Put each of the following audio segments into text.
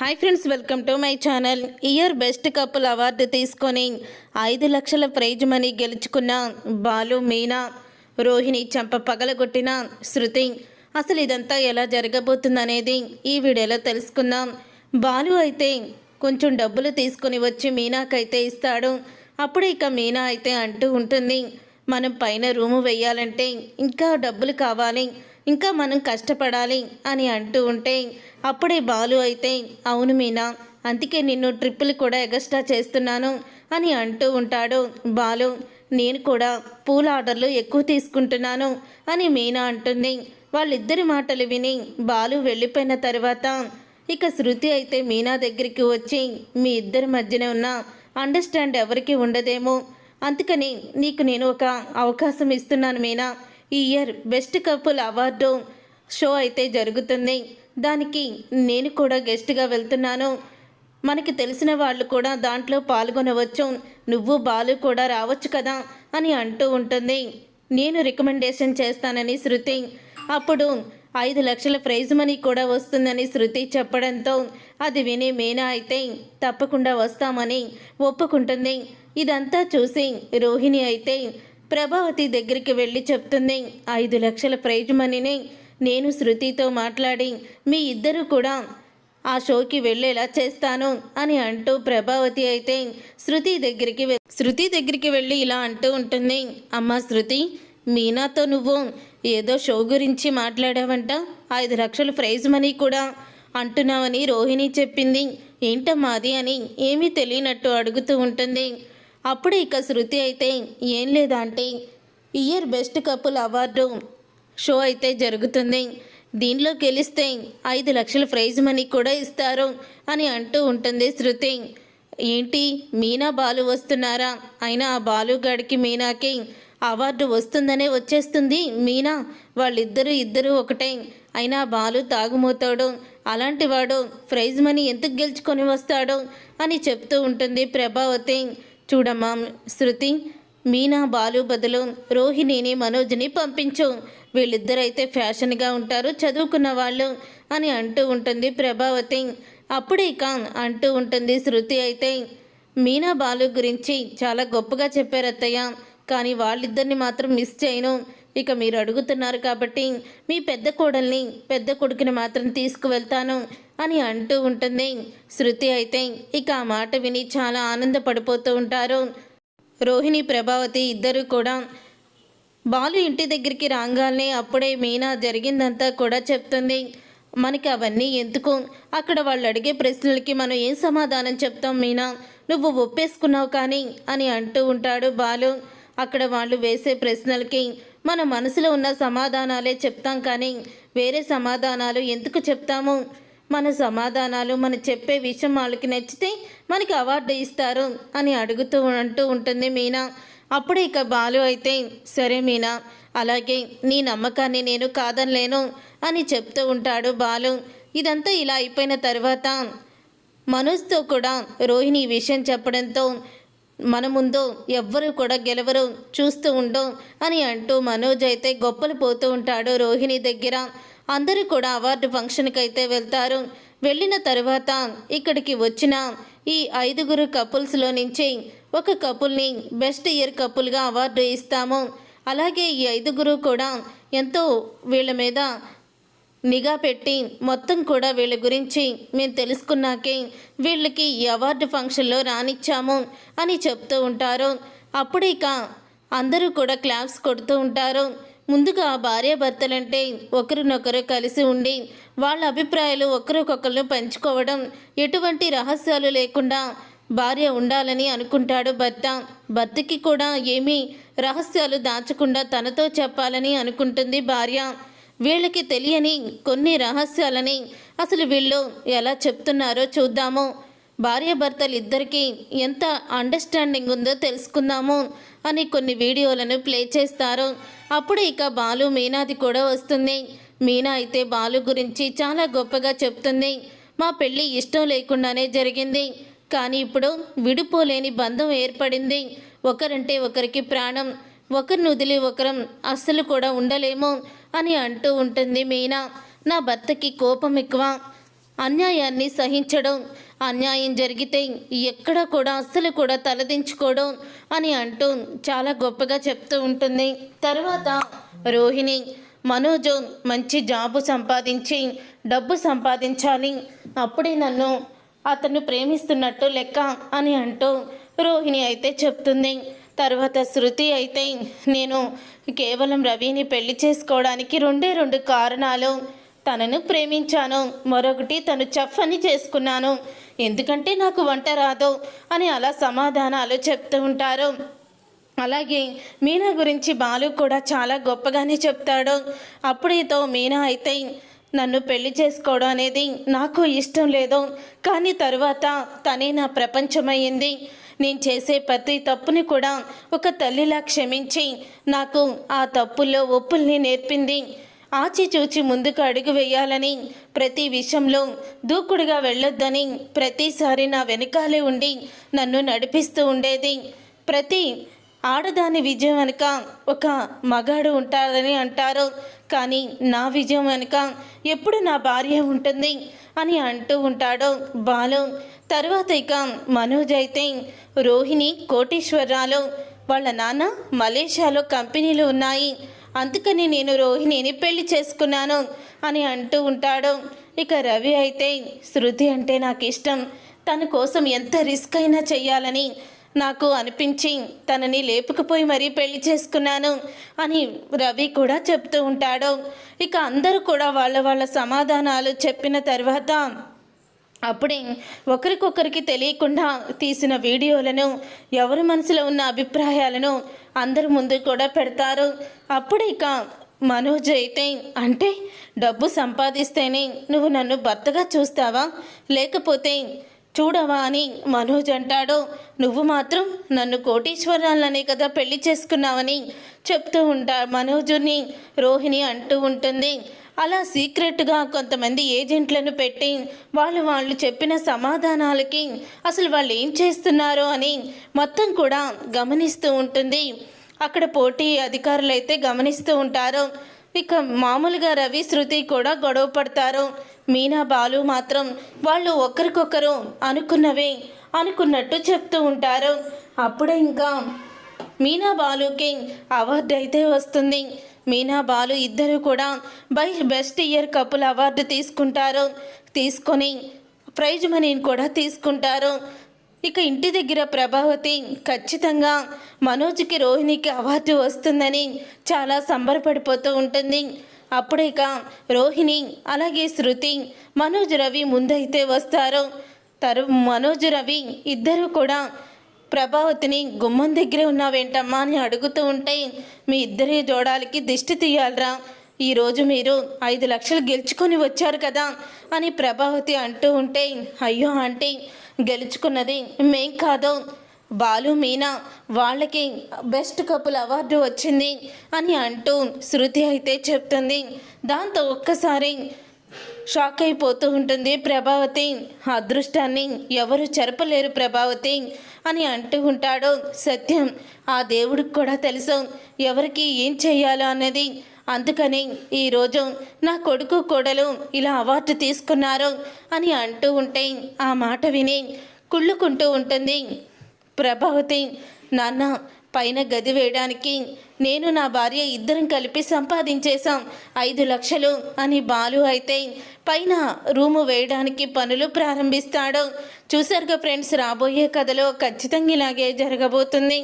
Hi friends welcome to my channel year best couple award తీసుకొని ఐదు లక్షల prize money గెలుచుకున్న బాలు మీనా రోహిణి చంప పగలగొట్టిన శృతి. అసలు ఇదంతా ఎలా జరగబోతుందనేది ఈ వీడియోలో తెలుసుకుందాం. బాలు అయితే కొంచెం డబ్బులు తీసుకొని వచ్చి మీనాకైతే ఇస్తాడు. అప్పుడు ఇక మీనా అయితే అంటూ ఉంటుంది మనం పైన రూము వేయాలంటే ఇంకా డబ్బులు కావాలి. ఇంకా మనం కష్టపడాలి అని అంటూ ఉంటే అప్పుడే బాలు అయితే అవును మీనా అందుకే నిన్ను ట్రిప్పులు కూడా ఎగస్ట్రా చేస్తున్నాను అని అంటూ ఉంటాడు. బాలు నేను కూడా పూల ఆర్డర్లు ఎక్కువ తీసుకుంటున్నాను అని మీనా అంటుంది. వాళ్ళిద్దరి మాటలు విని బాలు వెళ్ళిపోయిన తర్వాత ఇక శృతి అయితే మీనా దగ్గరికి వచ్చి మీ ఇద్దరి మధ్యన ఉన్న అండర్స్టాండ్ ఎవరికి ఉండదేమో అందుకని నీకు నేను ఒక అవకాశం ఇస్తున్నాను మీనా. ఈ year best couple award show అయితే జరుగుతుంది. దానికి నేను కూడా గెస్ట్గా వెళ్తున్నాను. మనకి తెలిసిన వాళ్ళు కూడా దాంట్లో పాల్గొనవచ్చు. నువ్వు బాలు కూడా రావచ్చు కదా అని అంటూ ఉంటుంది. నేను రికమెండేషన్ చేస్తానని శృతి. అప్పుడు ఐదు లక్షల ప్రైజ్ మనీ కూడా వస్తుందని శృతి చెప్పడంతో అది విని మీనా అయితే తప్పకుండా వస్తామని ఒప్పుకుంటుంది. ఇదంతా చూసి రోహిణి అయితే ప్రభావతి దగ్గరికి వెళ్ళి చెప్తుంది ఐదు లక్షల ప్రైజ్ మనీని నేను శృతితో మాట్లాడి మీ ఇద్దరు కూడా ఆ షోకి వెళ్ళేలా చేస్తాను అని అంటూ ప్రభావతి అయితే శృతి దగ్గరికి శృతి దగ్గరికి వెళ్ళి ఇలా అంటూ ఉంటుంది అమ్మ శృతి మీనాతో నువ్వు ఏదో షో గురించి మాట్లాడావంట ఐదు లక్షల ప్రైజ్ మనీ కూడా అంటున్నావని రోహిణి చెప్పింది ఏంటమ్మా అది అని ఏమీ తెలియనట్టు అడుగుతూ ఉంటుంది. అప్పుడు ఇక శృతి అయితే ఏం లేదంటే year best couple award show అయితే జరుగుతుంది. దీనిలో గెలిస్తే ఐదు లక్షల ప్రైజ్ మనీ కూడా ఇస్తారు అని అంటూ ఉంటుంది శృతి. ఏంటి? మీనా బాలు వస్తున్నారా? అయినా ఆ బాలుగాడికి మీనాకి అవార్డు వస్తుందనే వచ్చేస్తుంది మీనా. వాళ్ళిద్దరూ ఇద్దరు ఒకటే. అయినా బాలు తాగుమోతాడు. అలాంటి వాడు ప్రైజ్ మనీ ఎందుకు గెలుచుకొని వస్తాడు అని చెప్తూ ఉంటుంది ప్రభావతి. చూడమ్మా శృతి. మీనా బాలు బదులు రోహిణిని మనోజ్ని పంపించు. వీళ్ళిద్దరైతే ఫ్యాషన్గా ఉంటారు చదువుకున్న వాళ్ళు అని అంటూ ఉంటుంది ప్రభావతి. అప్పుడే ఇక అంటూ ఉంటుంది శృతి అయితే. మీనా బాలు గురించి చాలా గొప్పగా చెప్పారు అత్తయ్య. కానీ వాళ్ళిద్దరిని మాత్రం మిస్ చేయను. ఇక మీరు అడుగుతున్నారు కాబట్టి మీ పెద్ద కోడల్ని పెద్ద కొడుకుని మాత్రం తీసుకువెళ్తాను. అని అంటూ ఉంటుంది. శృతి అయితే ఇక ఆ మాట విని చాలా ఆనందపడిపోతూ ఉంటారు. రోహిణి ప్రభావతి ఇద్దరు కూడా బాలు ఇంటి దగ్గరికి రాగానే అప్పుడే మీనా జరిగిందంతా కూడా చెప్తుంది. మనకి అవన్నీ ఎందుకు? అక్కడ వాళ్ళు అడిగే ప్రశ్నలకి మనం ఏం సమాధానం చెప్తాం మీనా? నువ్వు ఒప్పేసుకున్నావు కానీ అని అంటూ ఉంటాడు బాలు. అక్కడ వాళ్ళు వేసే ప్రశ్నలకి మన మనసులో ఉన్న సమాధానాలే చెప్తాం కానీ వేరే సమాధానాలు ఎందుకు చెప్తాము? మన సమాధానాలు మన చెప్పే విషయం వాళ్ళకి నచ్చితే మనకి అవార్డు ఇస్తారు అని అడుగుతూ అంటూ ఉంటుంది మీనా. అప్పుడు ఇక బాలు అయితే సరే మీనా అలాగే నీ నమ్మకాన్ని నేను కాదనలేను అని చెప్తూ ఉంటాడు బాలు. ఇదంతా ఇలా అయిపోయిన తర్వాత మనోజ్తో కూడా రోహిణి ఈ విషయం చెప్పడంతో మన ముందు ఎవ్వరూ కూడా గెలవరు చూస్తూ ఉండు అని అంటూ మనోజ్ అయితే గొప్పలు పోతూ ఉంటాడు రోహిణి దగ్గర. అందరూ కూడా అవార్డు ఫంక్షన్కి అయితే వెళ్తారు. వెళ్ళిన తర్వాత ఇక్కడికి వచ్చిన ఈ ఐదుగురు కపుల్స్లో నుంచి ఒక కపుల్ని బెస్ట్ ఇయర్ కపుల్గా అవార్డు ఇస్తాము. అలాగే ఈ ఐదుగురు కూడా ఎంతో వీళ్ళ మీద నిఘా పెట్టి మొత్తం కూడా వీళ్ళ గురించి మేము తెలుసుకున్నాకే వీళ్ళకి ఈ అవార్డు ఫంక్షన్లో రానిచ్చాము అని చెప్తూ ఉంటారు. అప్పుడు ఇక అందరూ కూడా క్లాప్స్ కొడుతూ ఉంటారు. ముందుగా భార్యాభర్తలంటే ఒకరినొకరు కలిసి ఉండి వాళ్ళ అభిప్రాయాలు ఒకరికొకరు పంచుకోవడం ఎటువంటి రహస్యాలు లేకుండా భార్య ఉండాలని అనుకుంటాడు భర్త. భర్తకి కూడా ఏమీ రహస్యాలు దాచకుండా తనతో చెప్పాలని అనుకుంటుంది భార్య. వీళ్ళకి తెలియని కొన్ని రహస్యాలని అసలు వీళ్ళు ఎలా చెప్తున్నారో చూద్దాము. భార్యాభర్తలు ఇద్దరికీ ఎంత అండర్స్టాండింగ్ ఉందో తెలుసుకుందాము అని కొన్ని వీడియోలను ప్లే చేస్తారు. అప్పుడు ఇక బాలు మీనాది కూడా వస్తుంది. మీనా అయితే బాలు గురించి చాలా గొప్పగా చెప్తుంది. మా పెళ్ళి ఇష్టం లేకుండానే జరిగింది. కానీ ఇప్పుడు విడిపోలేని బంధం ఏర్పడింది. ఒకరంటే ఒకరికి ప్రాణం ఒకరిని వదిలి ఒకరం అస్సలు కూడా ఉండలేము అని అంటూ ఉంటుంది మీనా. నా భర్తకి కోపం ఎక్కువ. అన్యాయాన్ని సహించడం అన్యాయం జరిగితే ఎక్కడ కూడా అస్సలు కూడా తలదించుకోవడం అని అంటూ చాలా గొప్పగా చెప్తూ ఉంటుంది. తర్వాత రోహిణి మనోజ్ మంచి జాబు సంపాదించి డబ్బు సంపాదించాలి. అప్పుడే నన్ను అతను ప్రేమిస్తున్నట్టు లెక్క అని అంటూ రోహిణి అయితే చెప్తుంది. తర్వాత శృతి అయితే నేను కేవలం రవిని పెళ్ళి చేసుకోవడానికి రెండే రెండు కారణాలు. తనను ప్రేమించాను. మరొకటి తను చఫ్ అని చేసుకున్నాను. ఎందుకంటే నాకు వంట రాదు అని అలా సమాధానాలు చెప్తూ ఉంటారు. అలాగే మీనా గురించి బాలు కూడా చాలా గొప్పగానే చెప్తాడు. అప్పుడేతో మీనా అయితే నన్ను పెళ్ళి చేసుకోవడం అనేది నాకు ఇష్టం లేదు. కానీ తరువాత తనే నా ప్రపంచమయ్యింది. నేను చేసే ప్రతి తప్పుని కూడా ఒక తల్లిలా క్షమించి నాకు ఆ తప్పుల్లో ఒప్పుల్ని నేర్పింది. ఆచిచూచి ముందుకు అడుగు వేయాలని ప్రతి విషయంలో దూకుడుగా వెళ్ళొద్దని ప్రతిసారి నా వెనకాలే ఉండి నన్ను నడిపిస్తూ ఉండేది. ప్రతి ఆడదాని విజయం వెనుక ఒక మగాడు ఉంటాడని అంటారు. కానీ నా విజయం వెనుక ఎప్పుడు నా భార్య ఉంటుంది అని అంటూ ఉంటాడు బాలు. తర్వాత ఇక మనోజ్ అయితే రోహిణి కోటీశ్వరరాలు వాళ్ళ నాన్న మలేషియాలో కంపెనీలు ఉన్నాయి. అందుకని నేను రోహిణిని పెళ్ళి చేసుకున్నాను అని అంటూ ఉంటాడు. ఇక రవి అయితే శృతి అంటే నాకు ఇష్టం తన కోసం ఎంత రిస్క్ అయినా చెయ్యాలని నాకు అనిపించి తనని లేపుకుపోయి మరీ పెళ్ళి చేసుకున్నాను అని రవి కూడా చెప్తూ ఉంటాడు. ఇక అందరూ కూడా వాళ్ళ వాళ్ళ సమాధానాలు చెప్పిన తర్వాత అప్పుడే ఒకరికొకరికి తెలియకుండా తీసిన వీడియోలను ఎవరి మనసులో ఉన్న అభిప్రాయాలను అందరి ముందు కూడా పెడతారు. అప్పుడే ఇక మనోజ్ అయితే అంటే డబ్బు సంపాదిస్తేనే నువ్వు నన్ను భర్తగా చూస్తావా? లేకపోతే చూడవా అని మనోజ్ అంటాడు. నువ్వు మాత్రం నన్ను కోటీశ్వరాలనే కదా పెళ్ళి చేసుకున్నావని చెప్తూ ఉంటా మనోజుని రోహిణి అంటూ ఉంటుంది. అలా సీక్రెట్గా కొంతమంది ఏజెంట్లను పెట్టి వాళ్ళు వాళ్ళు చెప్పిన సమాధానాలకి అసలు వాళ్ళు ఏం చేస్తున్నారో అని మొత్తం కూడా గమనిస్తూ ఉంటుంది. అక్కడ పోటీ అధికారులు అయితే గమనిస్తూ ఉంటారు. ఇక మామూలుగా రవి శృతి కూడా గొడవ పడతారు. మీనా బాలు మాత్రం వాళ్ళు ఒకరికొకరు అనుకున్నవే అనుకున్నట్టు చెప్తూ ఉంటారు. అప్పుడే ఇంకా మీనా బాలుకి అవార్డు అయితే వస్తుంది. మీనా బాలు ఇద్దరు కూడా by best year couple award తీసుకుంటారు. తీసుకొని ప్రైజ్ మనీని కూడా తీసుకుంటారు. ఇక ఇంటి దగ్గర ప్రభావతి ఖచ్చితంగా మనోజ్కి రోహిణికి అవార్డు వస్తుందని చాలా సంబరపడిపోతూ ఉంటుంది. అప్పుడే ఇక రోహిణి అలాగే శృతి మనోజ్ రవి ముందైతే వస్తారు. తరు మనోజ్ రవి ఇద్దరు కూడా ప్రభావతిని గుమ్మం దగ్గరే ఉన్నావేంటమ్మా అని అడుగుతూ ఉంటే మీ ఇద్దరి జోడాలకి దిష్టి తీయాలరా. ఈరోజు మీరు ఐదు లక్షలు గెలుచుకొని వచ్చారు కదా అని ప్రభావతి అంటూ ఉంటే అయ్యో ఆంటీ గెలుచుకున్నది మేం కాదు. బాలు మీనా వాళ్ళకి బెస్ట్ కపుల్ అవార్డు వచ్చింది అని అంటూ శృతి అయితే చెప్తుంది. దాంతో ఒక్కసారి షాక్ అయిపోతూ ఉంటుంది ప్రభావతి. అదృష్టాన్ని ఎవరు చెరపలేరు ప్రభావతి అని అంటూ ఉంటాడు. సత్యం ఆ దేవుడికి కూడా తెలుసు ఎవరికి ఏం చేయాలో అన్నది. అందుకని ఈరోజు నా కొడుకు కోడలు ఇలా అవార్డు తీసుకున్నారు అని అంటూ ఉంటే ఆ మాట విని కుళ్ళుకుంటూ ఉంటుంది. ప్రభావతి నాన్న పైన గది వేయడానికి నేను నా భార్య ఇద్దరం కలిపి సంపాదించేశాం. ఐదు లక్షలు అని బాలు అయితే పైన రూము వేయడానికి పనులు ప్రారంభిస్తాడు. చూసారుగా ఫ్రెండ్స్ రాబోయే కథలో ఖచ్చితంగా ఇలాగే జరగబోతుంది.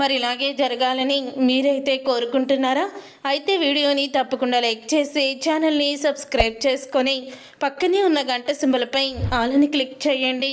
మరి ఇలాగే జరగాలని మీరైతే కోరుకుంటున్నారా? అయితే వీడియోని తప్పకుండా లైక్ చేసి ఛానల్ని సబ్స్క్రైబ్ చేసుకొని పక్కనే ఉన్న గంట సింబలపై ఆలని క్లిక్ చేయండి.